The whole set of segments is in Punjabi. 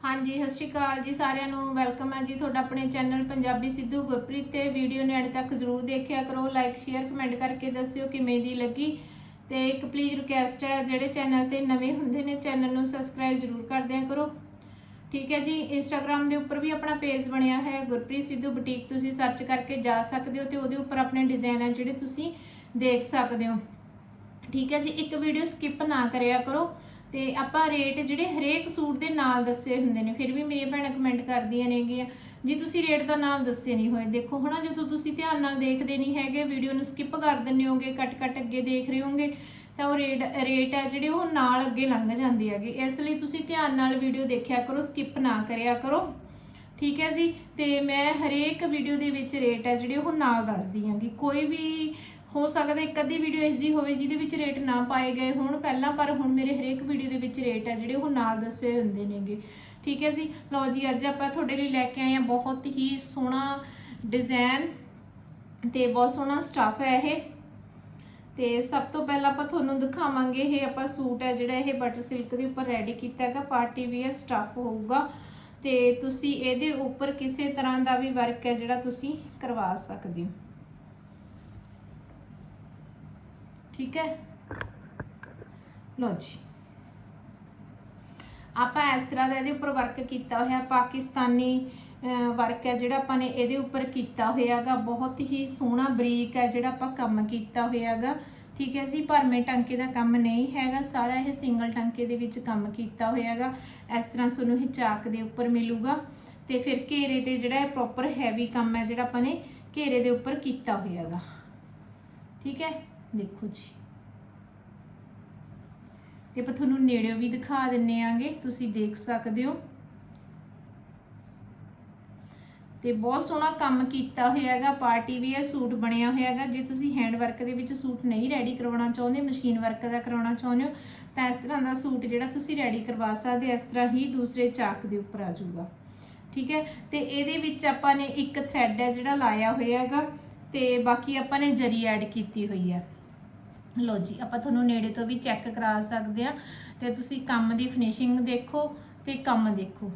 ਹਾਂਜੀ, ਸਤਿ ਸ਼੍ਰੀ ਅਕਾਲ ਜੀ ਸਾਰਿਆਂ ਨੂੰ। ਵੈਲਕਮ ਹੈ ਜੀ ਤੁਹਾਡਾ ਆਪਣੇ ਚੈਨਲ ਪੰਜਾਬੀ ਸਿੱਧੂ ਗੁਰਪ੍ਰੀਤ ਤੇ। ਵੀਡੀਓ ਨੇ ਅਜੇ ਤੱਕ ਜ਼ਰੂਰ ਦੇਖਿਆ ਕਰੋ। ਲਾਈਕ ਸ਼ੇਅਰ ਕਮੈਂਟ ਕਰਕੇ ਦੱਸਿਓ ਕਿਵੇਂ ਦੀ ਲੱਗੀ। ਤੇ ਇੱਕ ਪਲੀਜ਼ ਰਿਕੁਐਸਟ ਹੈ, ਜਿਹੜੇ ਚੈਨਲ ਤੇ ਨਵੇਂ ਹੁੰਦੇ ਨੇ ਚੈਨਲ ਨੂੰ ਸਬਸਕ੍ਰਾਈਬ ਜ਼ਰੂਰ ਕਰ ਦਿਆ ਕਰੋ। ਠੀਕ ਹੈ ਜੀ ਇੰਸਟਾਗ੍ਰam ਦੇ ਉੱਪਰ ਵੀ ਆਪਣਾ ਪੇਜ ਬਣਿਆ ਹੈ, ਗੁਰਪ੍ਰੀਤ ਸਿੱਧੂ ਬੁਟੀਕ ਤੁਸੀਂ ਸਰਚ ਕਰਕੇ ਜਾ ਸਕਦੇ ਹੋ ਤੇ ਉਹਦੇ ਉੱਪਰ ਆਪਣੇ ਡਿਜ਼ਾਈਨ ਹੈ ਜਿਹੜੇ ਤੁਸੀਂ ਦੇਖ ਸਕਦੇ ਹੋ। ਠੀਕ ਹੈ ਜੀ, ਇੱਕ ਵੀਡੀਓ ਸਕਿਪ ਨਾ ਕਰਿਆ ਕਰੋ। ਤੇ ਆਪਾਂ ਰੇਟ ਜਿਹੜੇ ਹਰੇਕ ਸੂਟ ਦੇ ਨਾਲ ਦੱਸੇ ਹੁੰਦੇ ਨੇ, ਫਿਰ ਵੀ ਮੇਰੀਆਂ ਭੈਣਾਂ ਕਮੈਂਟ ਕਰਦੀਆਂ ਨੇਗੀਆਂ, ਜੀ ਤੁਸੀਂ ਰੇਟ ਦਾ ਨਾਲ ਦੱਸੇ ਨਹੀਂ ਹੋਏ, ਦੇਖੋ ਹਨਾ ਜਦੋਂ ਤੁਸੀਂ ਧਿਆਨ ਨਾਲ ਦੇਖਦੇ ਨਹੀਂ ਹੈਗੇ ਵੀਡੀਓ ਨੂੰ ਸਕਿਪ ਕਰ ਦਿੰਦੇ ਹੋਗੇ ਕੱਟ ਕੱਟ ਅੱਗੇ ਦੇਖ ਰਹੇ ਹੋਗੇ, ਤਾਂ ਉਹ ਰੇਟ ਰੇਟ ਹੈ ਜਿਹੜੇ ਉਹ ਨਾਲ ਅੱਗੇ ਲੰਘ ਜਾਂਦੇ ਹੈਗੇ। ਇਸ ਲਈ ਤੁਸੀਂ ਧਿਆਨ ਨਾਲ ਵੀਡੀਓ ਦੇਖਿਆ ਕਰੋ ਸਕਿਪ ਨਾ ਕਰਿਆ ਕਰੋ। ਠੀਕ ਹੈ ਜੀ? ਤੇ ਮੈਂ ਹਰੇਕ ਵੀਡੀਓ ਦੇ ਵਿੱਚ ਰੇਟ ਹੈ ਜਿਹੜੇ ਉਹ ਨਾਲ ਦੱਸਦੀ ਹਾਂਗੀ। ਕੋਈ ਵੀ ਹੋ ਸਕਦਾ ਇੱਕ ਅੱਧੀ ਵੀਡੀਓ ਇਸ ਐਸੀ ਹੋਵੇ ਜਿਹਦੇ ਵਿੱਚ ਰੇਟ ਨਾ ਪਾਏ ਗਏ ਹੋਣ ਪਹਿਲਾਂ, ਪਰ ਹੁਣ ਮੇਰੇ ਹਰੇਕ ਵੀਡੀਓ ਦੇ ਵਿੱਚ ਰੇਟ ਹੈ ਜਿਹੜੇ ਉਹ ਨਾਲ ਦੱਸੇ ਹੁੰਦੇ ਨੇਗੇ। ਠੀਕ ਹੈ ਜੀ? ਲਓ ਜੀ, ਅੱਜ ਆਪਾਂ ਤੁਹਾਡੇ ਲਈ ਲੈ ਕੇ ਆਏ ਹਾਂ ਬਹੁਤ ਹੀ ਸੋਹਣਾ ਡਿਜ਼ਾਈਨ ਤੇ ਬਹੁਤ ਸੋਹਣਾ ਸਟਫ ਹੈ ਇਹ। ਤੇ ਸਭ ਤੋਂ ਪਹਿਲਾਂ ਆਪਾਂ ਤੁਹਾਨੂੰ ਦਿਖਾਵਾਂਗੇ ਇਹ ਆਪਾਂ ਸੂਟ ਹੈ ਜਿਹੜਾ ਇਹ ਬਟਰ ਸਿਲਕ ਦੇ ਉੱਪਰ ਰੈਡੀ ਕੀਤਾ ਹੈਗਾ ਪਾਰਟੀ ਵੀਅਰ ਸਟਫ ਹੋਊਗਾ। ਤੇ ਤੁਸੀਂ ਇਹਦੇ ਉੱਪਰ ਕਿਸੇ ਤਰ੍ਹਾਂ ਦਾ ਵੀ ਵਰਕ ਹੈ ਜਿਹੜਾ ਤੁਸੀਂ ਕਰਵਾ ਸਕਦੇ ਹੋ। ਠੀਕ ਹੈ? ਲੋ ਜੀ। ਆਪਾਂ ਇਸ ਤਰ੍ਹਾਂ ਦਾ ਇਹਦੇ ਉੱਪਰ ਵਰਕ ਕੀਤਾ ਹੋਇਆ, ਪਾਕਿਸਤਾਨੀ ਵਰਕ ਹੈ ਜਿਹੜਾ ਆਪਾਂ ਨੇ ਇਹਦੇ ਉੱਪਰ ਕੀਤਾ ਹੋਇਆਗਾ। ਬਹੁਤ ਹੀ ਸੋਹਣਾ ਬਰੀਕ ਹੈ ਜਿਹੜਾ ਆਪਾਂ ਕੰਮ ਕੀਤਾ ਹੋਇਆਗਾ। ਠੀਕ ਹੈ ਜੀ ਭਰਵੇਂ ਟਾਂਕੇ ਦਾ ਕੰਮ ਨਹੀਂ ਹੈਗਾ। ਸਾਰਾ ਇਹ ਸਿੰਗਲ ਟਾਂਕੇ ਦੇ ਵਿੱਚ ਕੰਮ ਕੀਤਾ ਹੋਇਆਗਾ। ਇਸ ਤਰ੍ਹਾਂ ਤੁਹਾਨੂੰ ਇਹ ਚਾਕ ਦੇ ਉੱਪਰ ਮਿਲੂਗਾ। ਤੇ ਫਿਰ ਘੇਰੇ ਤੇ ਜਿਹੜਾ ਇਹ ਪ੍ਰੋਪਰ ਹੈਵੀ ਕੰਮ ਹੈ ਜਿਹੜਾ ਆਪਾਂ ਨੇ ਘੇਰੇ ਦੇ ਉੱਪਰ ਕੀਤਾ ਹੋਇਆਗਾ। ਠੀਕ ਹੈ? ਦੇਖੋ ਜੀ। ਤੇ ਆਪਾਂ ਤੁਹਾਨੂੰ ਨੇੜਿਓਂ ਵੀ ਦਿਖਾ ਦਿੰਨੇ ਆਂਗੇ, ਤੁਸੀਂ ਦੇਖ ਸਕਦੇ ਹੋ। ਤੇ ਬਹੁਤ ਸੋਹਣਾ ਕੰਮ ਕੀਤਾ ਹੋਇਆ ਹੈਗਾ ਪਾਰਟੀ ਵੀ ਇਹ ਸੂਟ ਬਣਿਆ ਹੋਇਆ ਹੈਗਾ ਜੇ ਤੁਸੀਂ ਹੈਂਡ ਵਰਕ ਦੇ ਵਿੱਚ ਸੂਟ ਨਹੀਂ ਰੈਡੀ ਕਰਵਾਉਣਾ ਚਾਹੁੰਦੇ, ਮਸ਼ੀਨ ਵਰਕ ਦਾ ਕਰਾਉਣਾ ਚਾਹੁੰਦੇ ਹੋ, ਤਾਂ ਇਸ ਤਰ੍ਹਾਂ ਦਾ ਸੂਟ ਜਿਹੜਾ ਤੁਸੀਂ ਰੈਡੀ ਕਰਵਾ ਸਕਦੇ ਇਸ ਤਰ੍ਹਾਂ ਹੀ ਦੂਸਰੇ ਚਾਕ ਦੇ ਉੱਪਰ ਆ ਜਾਊਗਾ। ਠੀਕ ਹੈ? ਤੇ ਇਹਦੇ ਵਿੱਚ ਆਪਾਂ ਨੇ ਇੱਕ ਥ੍ਰੈਡ ਹੈ ਜਿਹੜਾ ਲਾਇਆ ਹੋਇਆ ਹੈਗਾ ਤੇ ਬਾਕੀ ਆਪਾਂ ਨੇ ਜਰੀ ਐਡ ਕੀਤੀ ਹੋਈ ਹੈ। ਲੋ ਜੀ, ਆਪਾਂ ਤੁਹਾਨੂੰ ਨੇੜੇ ਤੋਂ ਵੀ ਚੈੱਕ ਕਰਾ ਸਕਦੇ ਆ ਤੇ ਤੁਸੀਂ ਕੰਮ ਦੀ ਫਿਨਿਸ਼ਿੰਗ ਦੇਖੋ ਤੇ ਕੰਮ ਦੇਖੋ।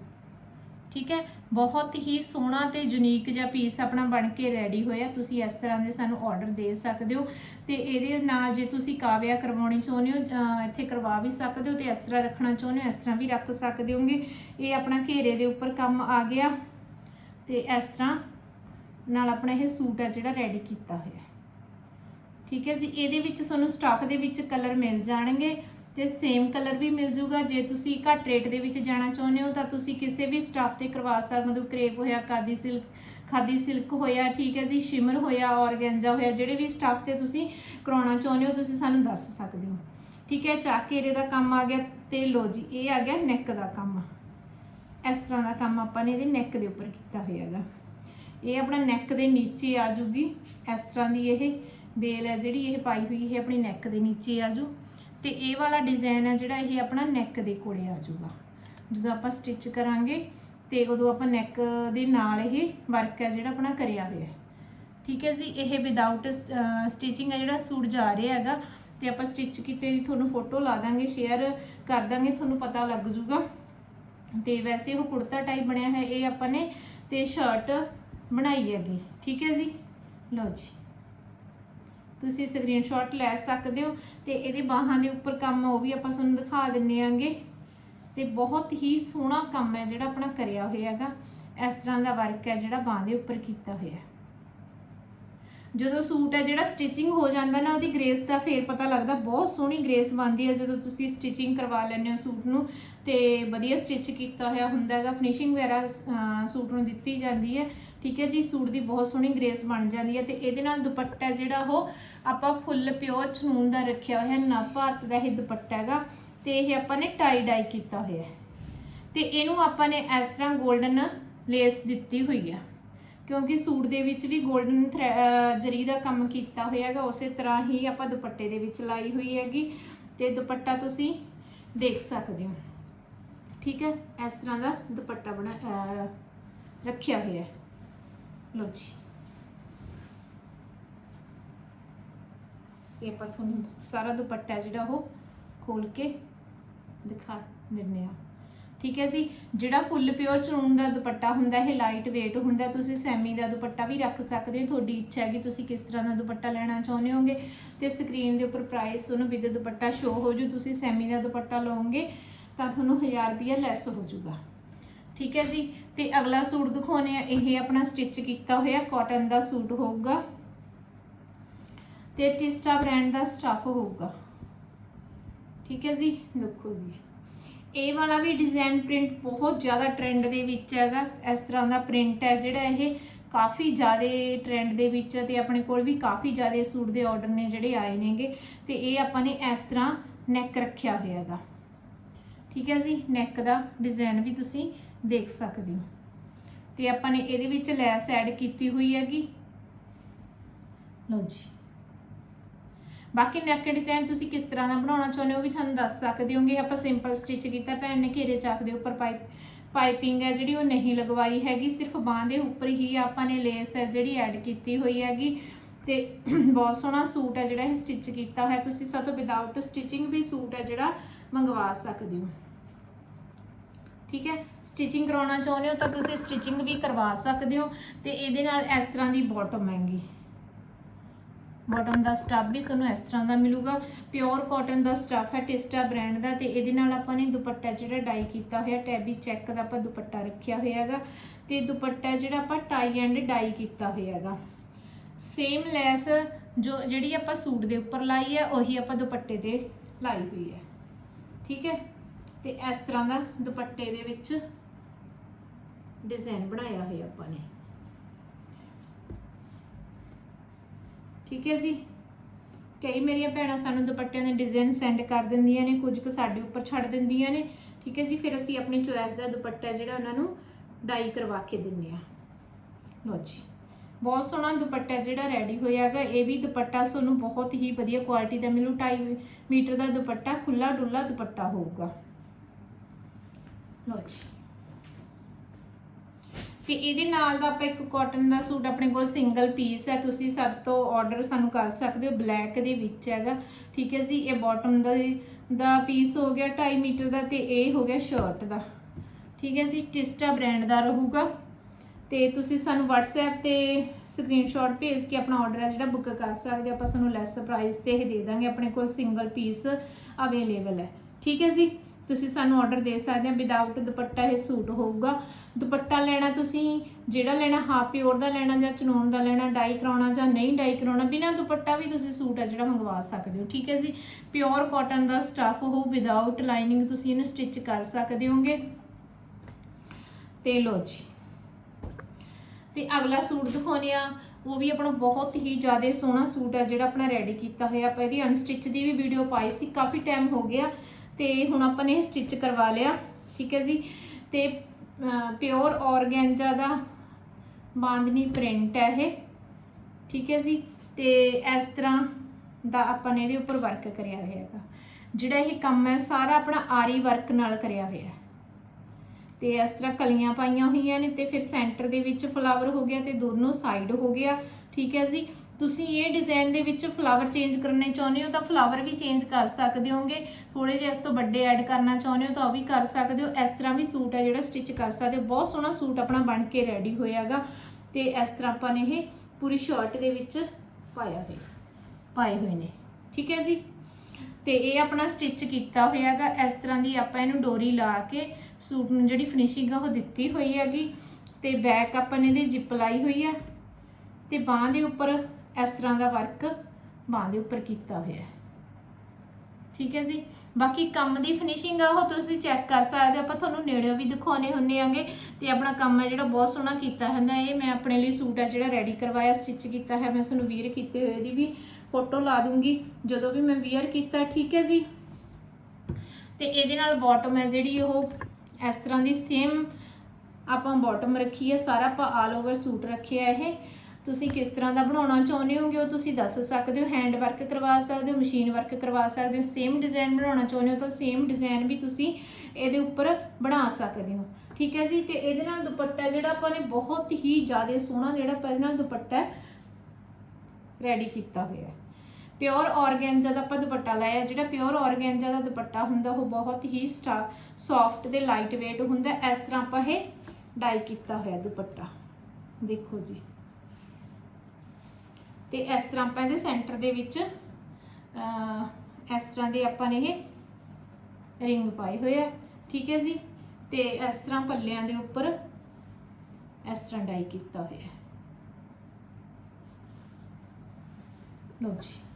ਠੀਕ ਹੈ? ਬਹੁਤ ਹੀ ਸੋਹਣਾ ਤੇ ਯੂਨੀਕ ਜਿਹਾ ਪੀਸ ਆਪਣਾ ਬਣ ਕੇ ਰੈਡੀ ਹੋਇਆ। ਤੁਸੀਂ ਇਸ ਤਰ੍ਹਾਂ ਦੇ ਸਾਨੂੰ ਆਰਡਰ ਦੇ ਸਕਦੇ ਹੋ ਤੇ ਇਹਦੇ ਨਾਲ ਜੇ ਤੁਸੀਂ ਕਾਵਿਆ ਕਰਵਾਉਣੀ ਚਾਹੁੰਦੇ ਹੋ ਇੱਥੇ ਕਰਵਾ ਵੀ ਸਕਦੇ ਹੋ ਤੇ ਇਸ ਤਰ੍ਹਾਂ ਰੱਖਣਾ ਚਾਹੁੰਦੇ ਹੋ, ਇਸ ਤਰ੍ਹਾਂ ਵੀ ਰੱਖ ਸਕਦੇ ਹੋਗੇ। ਇਹ ਆਪਣਾ ਘੇਰੇ ਦੇ ਉੱਪਰ ਕੰਮ ਆ ਗਿਆ ਤੇ ਇਸ ਤਰ੍ਹਾਂ ਨਾਲ ਆਪਣਾ ਇਹ ਸੂਟ ਆ ਜਿਹੜਾ ਰੈਡੀ ਕੀਤਾ ਹੋਇਆ। ਠੀਕ ਹੈ ਜੀ, ਇਹਦੇ ਵਿੱਚ ਤੁਹਾਨੂੰ ਸਟਾਫ ਦੇ ਵਿੱਚ ਕਲਰ ਮਿਲ ਜਾਣਗੇ ਤੇ ਸੇਮ ਕਲਰ ਵੀ ਮਿਲ ਜੂਗਾ ਜੇ ਤੁਸੀਂ ਘੱਟ ਰੇਟ ਦੇ ਵਿੱਚ ਜਾਣਾ ਚਾਹੁੰਦੇ ਹੋ, ਤਾਂ ਤੁਸੀਂ ਕਿਸੇ ਵੀ ਸਟਾਫ ਤੇ ਕਰਵਾ ਸਕਦੇ ਹੋ। ਕਰੇਪ ਹੋਇਆ ਕਾਦੀ ਸਿਲਕ ਖਾਦੀ ਸਿਲਕ ਹੋਇਆ, ਠੀਕ ਹੈ ਜੀ ਸ਼ਿਮਰ ਹੋਇਆ ਔਰਗੈਂਜਾ ਹੋਇਆ, ਜਿਹੜੇ ਵੀ ਸਟਾਫ ਤੇ ਤੁਸੀਂ ਕਰਾਉਣਾ ਚਾਹੁੰਦੇ ਹੋ, ਤੁਸੀਂ ਸਾਨੂੰ ਦੱਸ ਸਕਦੇ ਹੋ। ਠੀਕ ਹੈ, ਚਾਕੇਰੇ ਦਾ ਕੰਮ ਆ ਗਿਆ ਤੇ ਲੋ ਜੀ, ਇਹ ਆ ਗਿਆ ਨੈਕ ਦਾ ਕੰਮ। ਇਸ ਤਰ੍ਹਾਂ ਦਾ ਕੰਮ ਆਪਾਂ ਨੇ ਇਹਦੇ ਨੈਕ ਦੇ ਉੱਪਰ ਕੀਤਾ ਹੋਇਆ ਹੈਗਾ। ਇਹ ਆਪਣਾ ਨੈਕ ਦੇ ਨੀਚੇ ਆ ਜੂਗੀ ਇਸ ਤਰ੍ਹਾਂ ਦੀ ਇਹ ਬੇਲ ਹੈ ਜਿਹੜੀ ਇਹ ਪਾਈ ਹੋਈ, ਇਹ ਆਪਣੀ ਨੈਕ ਦੇ ਨੀਚੇ ਆ ਜੂ ਤੇ ਇਹ ਵਾਲਾ ਡਿਜ਼ਾਈਨ ਹੈ ਜਿਹੜਾ ਇਹ ਆਪਣਾ ਨੈਕ ਦੇ ਕੋਲੇ ਆ ਜੂਗਾ ਜਦੋਂ ਆਪਾਂ ਸਟਿਚ ਕਰਾਂਗੇ ਤੇ ਉਦੋਂ ਆਪਾਂ ਨੈਕ ਦੇ ਨਾਲ ਇਹ ਵਰਕ ਹੈ ਜਿਹੜਾ ਆਪਣਾ ਕਰਿਆ ਹੋਇਆ। ਹੈ ਠੀਕ ਹੈ ਜੀ, ਇਹ ਵਿਦਆਊਟ ਸਟਿਚਿੰਗ ਹੈ ਜਿਹੜਾ ਸੂਟ ਜਾ ਰਿਹਾ ਹੈਗਾ। ਤੇ ਆਪਾਂ ਸਟਿਚ ਕੀਤੇ ਦੀ ਤੁਹਾਨੂੰ ਫੋਟੋ ਲਾ ਦਾਂਗੇ ਸ਼ੇਅਰ ਕਰ ਦਾਂਗੇ, ਤੁਹਾਨੂੰ ਪਤਾ ਲੱਗ ਜੂਗਾ ਤੇ ਵੈਸੇ ਉਹ ਕੁੜਤਾ ਟਾਈਪ ਬਣਿਆ ਹੈ, ਇਹ ਆਪਾਂ ਨੇ ਤੇ ਸ਼ਰਟ ਬਣਾਈ ਹੈਗੀ। ਠੀਕ ਹੈ ਜੀ? ਲਓ ਜੀ। ਤੁਸੀਂ ਸਕਰੀਨਸ਼ਾਟ ਲੈ ਸਕਦੇ ਹੋ ਤੇ ਇਹਦੇ ਬਾਹਾਂ ਦੇ ਉੱਪਰ ਕੰਮ ਉਹ ਵੀ ਆਪਾਂ ਤੁਹਾਨੂੰ ਦਿਖਾ ਦਿੰਨੇ ਆਂਗੇ। ਤੇ ਬਹੁਤ ਹੀ ਸੋਹਣਾ ਕੰਮ ਹੈ ਜਿਹੜਾ ਆਪਣਾ ਕਰਿਆ ਹੋਇਆ ਹੈਗਾ। ਇਸ ਤਰ੍ਹਾਂ ਦਾ ਵਰਕ ਹੈ ਜਿਹੜਾ ਬਾਹਾਂ ਦੇ ਉੱਪਰ ਕੀਤਾ ਹੋਇਆ ਹੈ। ਜਦੋਂ ਸੂਟ ਹੈ ਜਿਹੜਾ ਸਟਿਚਿੰਗ ਹੋ ਜਾਂਦਾ ਨਾ, ਉਹਦੀ ਗ੍ਰੇਸ ਦਾ ਫੇਰ ਪਤਾ ਲੱਗਦਾ। ਬਹੁਤ ਸੋਹਣੀ ਗ੍ਰੇਸ ਬਣਦੀ ਹੈ ਜਦੋਂ ਤੁਸੀਂ ਸਟਿਚਿੰਗ ਕਰਵਾ ਲੈਂਦੇ ਹੋ ਸੂਟ ਨੂੰ। ਤੇ ਵਧੀਆ ਸਟਿਚ ਕੀਤਾ ਹੋਇਆ ਹੁੰਦਾ ਹੈਗਾ। ਫਿਨਿਸ਼ਿੰਗ ਵਗੈਰਾ ਸੂਟ ਨੂੰ ਦਿੱਤੀ ਜਾਂਦੀ ਹੈ। ਠੀਕ ਹੈ ਜੀ, ਸੂਟ ਦੀ ਬਹੁਤ ਸੋਹਣੀ ਗ੍ਰੇਸ ਬਣ ਜਾਂਦੀ ਹੈ। ਤੇ ਇਹਦੇ ਨਾਲ ਦੁਪੱਟਾ ਜਿਹੜਾ ਉਹ ਆਪਾਂ ਫੁੱਲ ਪਿਓਰ ਚਨੂਨ ਦਾ ਰੱਖਿਆ ਹੋਇਆ ਹੈ ਨਾ ਭਾਰਤ ਦਾ ਇਹ ਦੁਪੱਟਾ ਹੈਗਾ। ਤੇ ਇਹ ਆਪਾਂ ਨੇ ਟਾਈ ਡਾਈ ਕੀਤਾ ਹੋਇਆ ਹੈ। ਤੇ ਇਹਨੂੰ ਆਪਾਂ ਨੇ ਇਸ ਤਰ੍ਹਾਂ 골ਡਨ ਲੇਸ ਦਿੱਤੀ ਹੋਈ ਆ ਕਿਉਂਕਿ ਸੂਟ ਦੇ ਵਿੱਚ ਵੀ 골ਡਨ ਜਰੀ ਦਾ ਕੰਮ ਕੀਤਾ ਹੋਇਆ ਹੈਗਾ, ਉਸੇ ਤਰ੍ਹਾਂ ਹੀ ਆਪਾਂ ਦੁਪੱਟੇ ਦੇ ਵਿੱਚ ਲਾਈ ਹੋਈ ਹੈਗੀ ਤੇ ਦੁਪੱਟਾ ਤੁਸੀਂ ਦੇਖ ਸਕਦੇ ਹੋ। ਠੀਕ ਹੈ? ਇਸ ਤਰ੍ਹਾਂ ਦਾ ਦੁਪੱਟਾ ਬਣਾ ਰੱਖਿਆ ਹੋਇਆ ਹੈ। ਲੋ ਜੀ। ਇਹ ਆਪਾਂ ਤੁਹਾਨੂੰ ਸਾਰਾ ਦੁਪੱਟਾ ਜਿਹੜਾ ਉਹ ਖੋਲ ਕੇ ਦਿਖਾ ਦਿੰਨੇ ਆ ਠੀਕ ਹੈ ਜੀ? ਜਿਹੜਾ ਫੁੱਲ ਪਿਓਰ ਚਨੂਨ ਦਾ ਦੁਪੱਟਾ ਹੁੰਦਾ, ਇਹ ਲਾਈਟ weight ਹੁੰਦਾ, ਤੁਸੀਂ ਸੈਮੀ ਦਾ ਦੁਪੱਟਾ ਵੀ ਰੱਖ ਸਕਦੇ ਹੋ। ਤੁਹਾਡੀ ਇੱਛਾ ਹੈ ਕਿ ਤੁਸੀਂ ਕਿਸ ਤਰ੍ਹਾਂ ਦਾ ਦੁਪੱਟਾ ਲੈਣਾ ਚਾਹੁੰਦੇ ਹੋਗੇ। ਤੇ ਸਕਰੀਨ ਦੇ ਉੱਪਰ ਪ੍ਰਾਈਸ ਤੁਹਾਨੂੰ ਵਿਦ ਦੁਪੱਟਾ ਸ਼ੋ ਹੋ ਜੂ। ਤੁਸੀਂ ਸੈਮੀ ਦਾ ਦੁਪੱਟਾ ਲਓਗੇ, ਤਾਂ ਤੁਹਾਨੂੰ 1000 ਰੁਪਏ ਲੈਸ ਹੋ ਜਾਊਗਾ ਠੀਕ ਹੈ ਜੀ? ਤੇ ਅਗਲਾ ਸੂਟ ਦਿਖਾਉਣੇ ਆ ਇਹ ਆਪਣਾ ਸਟਿਚ ਕੀਤਾ ਹੋਇਆ ਕਾਟਨ ਦਾ ਸੂਟ ਹੋਊਗਾ। ਤੇ ਟਿਸਟਾ ਬ੍ਰਾਂਡ ਦਾ ਸਟਫ ਹੋਊਗਾ। ਠੀਕ ਹੈ ਜੀ? ਦੇਖੋ ਜੀ। ਇਹ ਵਾਲਾ ਵੀ ਡਿਜ਼ਾਈਨ ਪ੍ਰਿੰਟ ਬਹੁਤ ਜ਼ਿਆਦਾ ਟ੍ਰੈਂਡ ਦੇ ਵਿੱਚ ਹੈਗਾ। ਇਸ ਤਰ੍ਹਾਂ ਦਾ ਪ੍ਰਿੰਟ ਹੈ ਜਿਹੜਾ ਇਹ ਕਾਫੀ ਜ਼ਿਆਦਾ ਟ੍ਰੈਂਡ ਦੇ ਵਿੱਚ ਹੈ ਤੇ ਆਪਣੇ ਕੋਲ ਵੀ ਕਾਫੀ ਜ਼ਿਆਦਾ ਸੂਟ ਦੇ ਆਰਡਰ ਨੇ ਜਿਹੜੇ ਆਏ ਨੇਗੇ। ਤੇ ਇਹ ਆਪਾਂ ਨੇ ਇਸ ਤਰ੍ਹਾਂ ਨੈਕ ਰੱਖਿਆ ਹੋਇਆ ਹੈਗਾ। ਠੀਕ ਹੈ ਜੀ? ਨੈਕ ਦਾ ਡਿਜ਼ਾਈਨ ਵੀ ਤੁਸੀਂ ਦੇਖ ਸਕਦੇ ਹੋ। ਤੇ ਆਪਾਂ ਨੇ ਇਹਦੇ ਵਿੱਚ ਲੈਸ ਐਡ ਕੀਤੀ ਹੋਈ ਹੈਗੀ। ਲਓ ਜੀ। ਬਾਕੀ ਨੈਕ ਡਿਜ਼ਾਈਨ ਤੁਸੀਂ ਕਿਸ ਤਰ੍ਹਾਂ ਦਾ ਬਣਾਉਣਾ ਚਾਹੁੰਦੇ ਹੋ ਵੀ ਤੁਹਾਨੂੰ ਦੱਸ ਸਕਦੇ ਹੋਗੇ। ਆਪਾਂ ਸਿੰਪਲ ਸਟਿਚ ਕੀਤਾ, ਭੈਣ ਨੇ ਘੇਰੇ ਚਾਕ ਦੇ ਉੱਪਰ ਪਾਈਪ ਪਾਈਪਿੰਗ ਹੈ ਜਿਹੜੀ ਉਹ ਨਹੀਂ ਲਗਵਾਈ ਹੈਗੀ। ਸਿਰਫ ਬਾਹਾਂ ਦੇ ਉੱਪਰ ਹੀ ਆਪਾਂ ਨੇ ਲੇਸ ਹੈ ਜਿਹੜੀ ਐਡ ਕੀਤੀ ਹੋਈ ਹੈਗੀ। ਤੇ ਬਹੁਤ ਸੋਹਣਾ ਸੂਟ ਹੈ ਜਿਹੜਾ ਇਹ ਸਟਿਚ ਕੀਤਾ ਹੋਇਆ। ਤੁਸੀਂ ਸਾਤੋਂ ਵਿਦਆਊਟ ਸਟਿਚਿੰਗ ਵੀ ਸੂਟ ਹੈ ਜਿਹੜਾ ਮੰਗਵਾ ਸਕਦੇ ਹੋ। ਠੀਕ ਹੈ? ਸਟਿਚਿੰਗ ਕਰਾਉਣਾ ਚਾਹੁੰਦੇ ਹੋ ਤਾਂ ਤੁਸੀਂ ਸਟਿਚਿੰਗ ਵੀ ਕਰਵਾ ਸਕਦੇ ਹੋ। ਤੇ ਇਹਦੇ ਨਾਲ ਇਸ ਤਰ੍ਹਾਂ ਦੀ ਬਾਟਮ ਹੈਗੀ। ਬਾਟਮ ਦਾ ਸਟਫ ਵੀ ਤੁਹਾਨੂੰ ਇਸ ਤਰ੍ਹਾਂ ਦਾ ਮਿਲੂਗਾ। ਪਿਓਰ ਕਾਟਨ ਦਾ ਸਟਫ ਹੈ ਟਿਸਟਾ ਬ੍ਰਾਂਡ ਦਾ ਤੇ ਇਹਦੇ ਨਾਲ ਆਪਾਂ ਨੇ ਦੁਪੱਟਾ ਜਿਹੜਾ ਡਾਈ ਕੀਤਾ ਹੋਇਆ ਟੈਬੀ ਚੈੱਕ ਦਾ ਆਪਾਂ ਦੁਪੱਟਾ ਰੱਖਿਆ ਹੋਇਆ ਹੈਗਾ। ਤੇ ਦੁਪੱਟਾ ਜਿਹੜਾ ਆਪਾਂ ਟਾਈ ਐਂਡ ਡਾਈ ਕੀਤਾ ਹੋਇਆ ਹੈਗਾ। ਸੇਮ ਲੈਸ ਜੋ ਜਿਹੜੀ ਆਪਾਂ ਸੂਟ ਦੇ ਉੱਪਰ ਲਾਈ ਹੈ, ਉਹੀ ਆਪਾਂ ਦੁਪੱਟੇ ਤੇ ਲਾਈ ਹੋਈ ਹੈ। ਠੀਕ ਹੈ? ਤੇ ਇਸ ਤਰ੍ਹਾਂ ਦਾ ਦੁਪੱਟੇ ਦੇ ਵਿੱਚ ਡਿਜ਼ਾਈਨ ਬਣਾਇਆ ਹੋਇਆ ਆਪਾਂ ਨੇ। ਠੀਕ ਹੈ ਜੀ? ਕਈ ਮੇਰੀਆਂ ਭੈਣਾਂ ਸਾਨੂੰ ਦੁਪੱਟਿਆਂ ਦੇ ਡਿਜ਼ਾਈਨ ਸੈਂਡ ਕਰ ਦਿੰਦੀਆਂ ਨੇ, ਕੁਝ ਕੁ ਸਾਡੇ ਉੱਪਰ ਛੱਡ ਦਿੰਦੀਆਂ ਨੇ, ਠੀਕ ਹੈ ਜੀ? ਫਿਰ ਅਸੀਂ ਆਪਣੀ ਚੋਇਸ ਦਾ ਦੁਪੱਟਾ ਜਿਹੜਾ ਉਹਨਾਂ ਨੂੰ ਡਾਈ ਕਰਵਾ ਕੇ ਦਿੰਨੇ ਆ ਲਓ ਜੀ, ਬਹੁਤ ਸੋਹਣਾ ਦੁਪੱਟਾ ਜਿਹੜਾ ਰੈਡੀ ਹੋਇਆ ਹੈਗਾ ਇਹ ਵੀ ਦੁਪੱਟਾ ਤੁਹਾਨੂੰ ਬਹੁਤ ਹੀ ਵਧੀਆ ਕੁਆਲਿਟੀ ਦਾ ਮਿਲੂ 2.5 ਮੀਟਰ ਦਾ ਦੁਪੱਟਾ ਖੁੱਲਾ ਡੁੱਲਾ ਦੁਪੱਟਾ ਹੋਊਗਾ। ਲਓ ਜੀ ਤੇ ਇਹਦੇ ਨਾਲ ਦਾ ਆਪਾਂ ਇੱਕ ਕਾਟਨ ਦਾ ਸੂਟ ਆਪਣੇ ਕੋਲ ਸਿੰਗਲ ਪੀਸ ਹੈ, ਤੁਸੀਂ ਸਭ ਤੋਂ ਆਰਡਰ ਸਾਨੂੰ ਕਰ ਸਕਦੇ ਹੋ ਬਲੈਕ ਦੇ ਵਿੱਚ ਹੈਗਾ। ਠੀਕ ਹੈ ਜੀ, ਇਹ ਬਾਟਮ ਦਾ ਦਾ ਪੀਸ ਹੋ ਗਿਆ 2.5 ਮੀਟਰ ਦਾ ਤੇ ਇਹ ਹੋ ਗਿਆ ਸ਼ਰਟ ਦਾ। ਠੀਕ ਹੈ ਜੀ, ਟਿਸਟਾ ਬ੍ਰਾਂਡ ਦਾ ਰਹੂਗਾ। ਤੇ ਤੁਸੀਂ ਸਾਨੂੰ WhatsApp ਤੇ ਸਕਰੀਨਸ਼ਾਟ ਭੇਜ ਕੇ ਆਪਣਾ ਆਰਡਰ ਹੈ ਜਿਹੜਾ ਬੁੱਕ ਕਰ ਸਕਦੇ ਹੋ, ਆਪਾਂ ਸਾਨੂੰ ਲੈਸ ਪ੍ਰਾਈਸ ਤੇ ਇਹ ਦੇ ਦਾਂਗੇ, ਆਪਣੇ ਕੋਲ ਸਿੰਗਲ ਪੀਸ ਅਵੇਲੇਬਲ ਹੈ। ਠੀਕ ਹੈ ਜੀ ਤੁਸੀਂ ਸਾਨੂੰ ਆਰਡਰ ਦੇ ਸਕਦੇ ਹੋ ਵਿਦਆਊਟ ਦੁਪੱਟਾ ਇਹ ਸੂਟ ਹੋਊਗਾ। ਦੁਪੱਟਾ ਲੈਣਾ ਤੁਸੀਂ ਜਿਹੜਾ ਲੈਣਾ ਹਾਫ ਪਿਓਰ ਦਾ ਲੈਣਾ ਜਾਂ ਚਨੋਨ ਦਾ ਲੈਣਾ ਡਾਈ ਕਰਾਉਣਾ ਜਾਂ ਨਹੀਂ ਡਾਈ ਕਰਾਉਣਾ, ਬਿਨਾਂ ਦੁਪੱਟਾ ਵੀ ਤੁਸੀਂ ਸੂਟ ਹੈ ਜਿਹੜਾ ਮੰਗਵਾ ਸਕਦੇ ਹੋ। ਠੀਕ ਹੈ ਜੀ? ਪਿਓਰ ਕਾਟਨ ਦਾ ਸਟੱਫ ਹੋਊ ਵਿਦਆਊਟ ਲਾਈਨਿੰਗ ਤੁਸੀਂ ਇਹਨੂੰ ਸਟਿਚ ਕਰ ਸਕਦੇ ਹੋਗੇ। ਤੇ ਲੋ ਜੀ। ਤੇ ਅਗਲਾ ਸੂਟ ਦਿਖਾਉਣੇ ਆ। ਉਹ ਵੀ ਆਪਣਾ ਬਹੁਤ ਹੀ ਜ਼ਿਆਦਾ ਸੋਹਣਾ ਸੂਟ ਹੈ ਜਿਹੜਾ ਆਪਣਾ ਰੈਡੀ ਕੀਤਾ ਹੋਇਆ। ਆਪਾਂ ਇਹਦੀ ਅਨਸਟਿਚ ਦੀ ਵੀ ਵੀਡੀਓ ਪਾਈ ਸੀ, ਕਾਫੀ ਟਾਈਮ ਹੋ ਗਿਆ। ਤੇ ਹੁਣ ਆਪਾਂ ਨੇ ਇਹ ਸਟਿਚ ਕਰਵਾ ਲਿਆ, ਠੀਕ ਹੈ ਜੀ? ਤੇ ਪਿਓਰ ਔਰਗੈਂਜਾ ਦਾ ਬਾਂਦਨੀ ਪ੍ਰਿੰਟ ਹੈ ਇਹ, ਠੀਕ ਹੈ ਜੀ? ਤੇ ਇਸ ਤਰ੍ਹਾਂ ਦਾ ਆਪਾਂ ਨੇ ਇਹਦੇ ਉੱਪਰ ਵਰਕ ਕਰਿਆ ਹੋਇਆ ਹੈਗਾ। ਜਿਹੜਾ ਇਹ ਕੰਮ ਹੈ, ਸਾਰਾ ਆਪਣਾ ਆਰੀ ਵਰਕ ਨਾਲ ਕਰਿਆ ਹੋਇਆ ਹੈ। ਤੇ ਇਸ ਤਰ੍ਹਾਂ ਕਲੀਆਂ ਪਾਈਆਂ ਹੋਈਆਂ ਨੇ ਤੇ ਫਿਰ ਸੈਂਟਰ ਦੇ ਵਿੱਚ ਫਲਾਵਰ ਹੋ ਗਿਆ ਤੇ ਦੋਨੋਂ ਸਾਈਡ ਹੋ ਗਿਆ, ਠੀਕ ਹੈ ਜੀ? ਤੁਸੀਂ ਇਹ ਡਿਜ਼ਾਈਨ ਦੇ ਵਿੱਚ ਫਲਾਵਰ ਚੇਂਜ ਕਰਨੇ ਚਾਹੁੰਦੇ ਹੋ ਤਾਂ ਫਲਾਵਰ ਵੀ ਚੇਂਜ ਕਰ ਸਕਦੇ ਹੋਗੇ। ਥੋੜੇ ਜਿਹਾ ਇਸ ਤੋਂ ਵੱਡੇ ਐਡ ਕਰਨਾ ਚਾਹੁੰਦੇ ਹੋ ਤਾਂ ਉਹ ਵੀ ਕਰ ਸਕਦੇ ਹੋ। ਇਸ ਤਰ੍ਹਾਂ ਵੀ ਸੂਟ ਹੈ ਜਿਹੜਾ ਸਟਿਚ ਕਰ ਸਕਦੇ ਹੋ। ਬਹੁਤ ਸੋਹਣਾ ਸੂਟ ਆਪਣਾ ਬਣ ਕੇ ਰੈਡੀ ਹੋਇਆਗਾ। ਤੇ ਇਸ ਤਰ੍ਹਾਂ ਆਪਾਂ ਨੇ ਇਹ ਪੂਰੀ ਸ਼ਰਟ ਦੇ ਵਿੱਚ ਪਾਇਆ ਹੋਇਆ। ਪਾਏ ਹੋਏ ਨੇ। ਠੀਕ ਹੈ ਜੀ? ਤੇ ਇਹ ਆਪਣਾ ਸਟਿਚ ਕੀਤਾ ਹੋਇਆ ਹੈਗਾ ਇਸ ਤਰ੍ਹਾਂ ਦੀ ਆਪਾਂ ਇਹਨੂੰ ਡੋਰੀ ਲਾ ਕੇ ਸੂਟ ਨੂੰ ਜਿਹੜੀ ਫਿਨਿਸ਼ਿੰਗ ਆ ਉਹ ਦਿੱਤੀ ਹੋਈ ਹੈਗੀ। ਤੇ ਬੈਕ ਆਪਾਂ ਨੇ ਇਹਦੀ ਜਿਪ ਲਾਈ ਹੋਈ ਹੈ ਤੇ ਬਾਹ ਦੇ ਉੱਪਰ ਇਸ ਤਰ੍ਹਾਂ ਦਾ ਵਰਕ ਬਾਹ ਦੇ ਉੱਪਰ ਕੀਤਾ ਹੋਇਆ ਹੈ। ਠੀਕ ਹੈ ਜੀ? ਬਾਕੀ ਕੰਮ ਦੀ ਫਿਨਿਸ਼ਿੰਗ ਆ, ਉਹ ਤੁਸੀਂ ਚੈੱਕ ਕਰ ਸਕਦੇ ਆਪਾਂ ਤੁਹਾਨੂੰ ਨੇੜੇ ਵੀ ਦਿਖਾਉਣੇ ਹੁੰਨੇ ਆਂਗੇ ਤੇ ਆਪਣਾ ਕੰਮ ਹੈ ਜਿਹੜਾ ਬਹੁਤ ਸੋਹਣਾ ਕੀਤਾ ਹੁੰਦਾ ਇਹ ਮੈਂ ਆਪਣੇ ਲਈ ਸੂਟ ਹੈ ਜਿਹੜਾ ਰੈਡੀ ਕਰਵਾਇਆ ਸਟਿਚ ਕੀਤਾ ਹੈ। ਮੈਂ ਤੁਹਾਨੂੰ ਵੀਰ ਕੀਤੇ ਹੋਏ ਦੀ ਵੀ ਫੋਟੋ ਲਾ ਦੂੰਗੀ। ਜਦੋਂ ਵੀ ਮੈਂ ਵੀਅਰ ਕੀਤਾ, ਠੀਕ ਹੈ ਜੀ? ਤੇ ਇਹਦੇ ਨਾਲ ਬਾਟਮ ਹੈ ਜਿਹੜੀ ਉਹ ਇਸ ਤਰ੍ਹਾਂ ਦੀ ਸੇਮ ਆਪਾਂ ਬਾਟਮ ਰੱਖੀ ਹੈ। ਸਾਰਾ ਆਪਾਂ ਆਲ ਓਵਰ ਸੂਟ ਰੱਖਿਆ ਇਹ। ਤੁਸੀਂ ਕਿਸ ਤਰ੍ਹਾਂ ਦਾ ਬਣਾਉਣਾ ਚਾਹੁੰਦੇ ਹੋਗੇ ਉਹ ਤੁਸੀਂ ਦੱਸ ਸਕਦੇ ਹੋ। ਹੈਂਡ ਵਰਕ ਕਰਵਾ ਸਕਦੇ ਹੋ ਮਸ਼ੀਨ ਵਰਕ ਕਰਵਾ ਸਕਦੇ ਹੋ। ਸੇਮ ਡਿਜ਼ਾਈਨ ਬਣਾਉਣਾ ਚਾਹੁੰਦੇ ਹੋ ਤਾਂ ਸੇਮ ਡਿਜ਼ਾਈਨ ਵੀ ਤੁਸੀਂ ਇਹਦੇ ਉੱਪਰ ਬਣਾ ਸਕਦੇ ਹੋ। ਠੀਕ ਹੈ ਜੀ, ਤੇ ਇਹਦੇ ਨਾਲ ਦੁਪੱਟਾ ਜਿਹੜਾ ਆਪਾਂ ਨੇ ਬਹੁਤ ਹੀ ਜ਼ਿਆਦਾ ਸੋਹਣਾ ਜਿਹੜਾ ਪਹਿਲਾਂ ਦੁਪੱਟਾ ਰੈਡੀ ਕੀਤਾ ਹੋਇਆ ਹੈ। ਪਿਓਰ ਆਰਗੈਂਜਾ ਦਾ ਆਪਾਂ ਦੁਪੱਟਾ ਲਾਇਆ, ਜਿਹੜਾ ਪਿਓਰ ਆਰਗੈਂਜਾ ਦਾ ਦੁਪੱਟਾ ਹੁੰਦਾ, ਉਹ ਬਹੁਤ ਹੀ ਸੌਫਟ ਤੇ ਲਾਈਟ weight ਹੁੰਦਾ। ਇਸ ਤਰ੍ਹਾਂ ਆਪਾਂ ਇਹ ਡਾਈ ਕੀਤਾ ਹੋਇਆ ਦੁਪੱਟਾ। ਦੇਖੋ ਜੀ। ਤੇ ਇਸ ਤਰ੍ਹਾਂ ਆਪਾਂ ਇਹਦੇ ਸੈਂਟਰ ਦੇ ਵਿੱਚ ਇਸ ਤਰ੍ਹਾਂ ਦੇ ਆਪਾਂ ਨੇ ਇਹ ਰਿੰਗ ਪਾਏ ਹੋਏ ਆ, ਠੀਕ ਹੈ ਜੀ? ਤੇ ਇਸ ਤਰ੍ਹਾਂ ਪੱਲਿਆਂ ਦੇ ਉੱਪਰ ਇਸ ਤਰ੍ਹਾਂ ਡਾਈ ਕੀਤਾ ਹੋਇਆ ਹੈ। ਜੀ।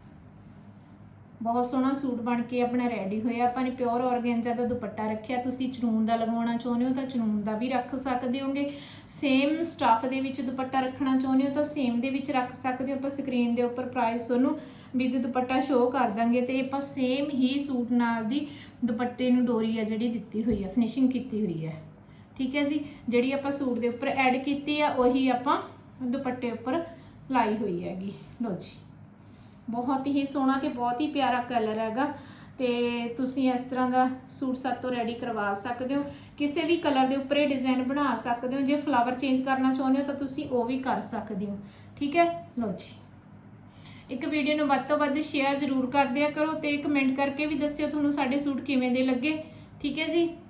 ਬਹੁਤ ਸੋਹਣਾ ਸੂਟ ਬਣ ਕੇ ਆਪਣਾ ਰੈਡੀ ਹੋਇਆ। ਆਪਾਂ ਨੇ ਪਿਓਰ ਆਰਗੈਂਜਾ ਦਾ ਦੁਪੱਟਾ ਰੱਖਿਆ। ਤੁਸੀਂ ਚਨੂਨ ਦਾ ਲਗਵਾਉਣਾ ਚਾਹੁੰਦੇ ਹੋ ਤਾਂ ਚਨੂਨ ਦਾ ਵੀ ਰੱਖ ਸਕਦੇ ਹੋਗੇ। ਸੇਮ ਸਟਫ ਦੇ ਵਿੱਚ ਦੁਪੱਟਾ ਰੱਖਣਾ ਚਾਹੁੰਦੇ ਹੋ ਤਾਂ ਸੇਮ ਦੇ ਵਿੱਚ ਰੱਖ ਸਕਦੇ ਹੋ। ਆਪਾਂ ਸਕਰੀਨ ਦੇ ਉੱਪਰ ਪ੍ਰਾਈਸ ਤੁਹਾਨੂੰ ਵਿਦ ਦੁਪੱਟਾ ਸ਼ੋਅ ਕਰ ਦਾਂਗੇ ਤੇ ਆਪਾਂ ਸੇਮ ਹੀ ਸੂਟ ਨਾਲ ਦੀ ਦੁਪੱਟੇ ਨੂੰ ਡੋਰੀ ਆ ਜਿਹੜੀ ਦਿੱਤੀ ਹੋਈ ਆ ਫਿਨਿਸ਼ਿੰਗ ਕੀਤੀ ਹੋਈ ਹੈ ਠੀਕ ਹੈ ਜੀ? ਜਿਹੜੀ ਆਪਾਂ ਸੂਟ ਦੇ ਉੱਪਰ ਐਡ ਕੀਤੀ ਆ, ਉਹੀ ਆਪਾਂ ਦੁਪੱਟੇ ਉੱਪਰ ਲਾਈ ਹੋਈ ਹੈਗੀ। ਲਓ ਜੀ। ਬਹੁਤ ਹੀ ਸੋਹਣਾ ਤੇ ਬਹੁਤ ਹੀ ਪਿਆਰਾ ਕਲਰ ਹੈਗਾ। ਤੇ ਤੁਸੀਂ ਇਸ ਤਰ੍ਹਾਂ ਦਾ ਸੂਟ ਸਾਡੇ ਤੋਂ ਰੈਡੀ ਕਰਵਾ ਸਕਦੇ ਹੋ। ਕਿਸੇ ਵੀ ਕਲਰ ਦੇ ਉੱਪਰ ਇਹ ਡਿਜ਼ਾਈਨ ਬਣਾ ਸਕਦੇ ਹੋ। ਜੇ ਫਲਾਵਰ ਚੇਂਜ ਕਰਨਾ ਚਾਹੁੰਦੇ ਹੋ ਤਾਂ ਤੁਸੀਂ ਉਹ ਵੀ ਕਰ ਸਕਦੇ ਹੋ। ਠੀਕ ਹੈ? ਲਓ ਜੀ। ਇੱਕ ਵੀਡੀਓ ਨੂੰ ਵੱਧ ਤੋਂ ਵੱਧ ਸ਼ੇਅਰ ਜ਼ਰੂਰ ਕਰ ਦਿਆ ਕਰੋ ਤੇ ਕਮੈਂਟ ਕਰਕੇ ਵੀ ਦੱਸਿਓ ਤੁਹਾਨੂੰ ਸਾਡੇ ਸੂਟ ਕਿਵੇਂ ਦੇ ਲੱਗੇ। ਠੀਕ ਹੈ ਜੀ?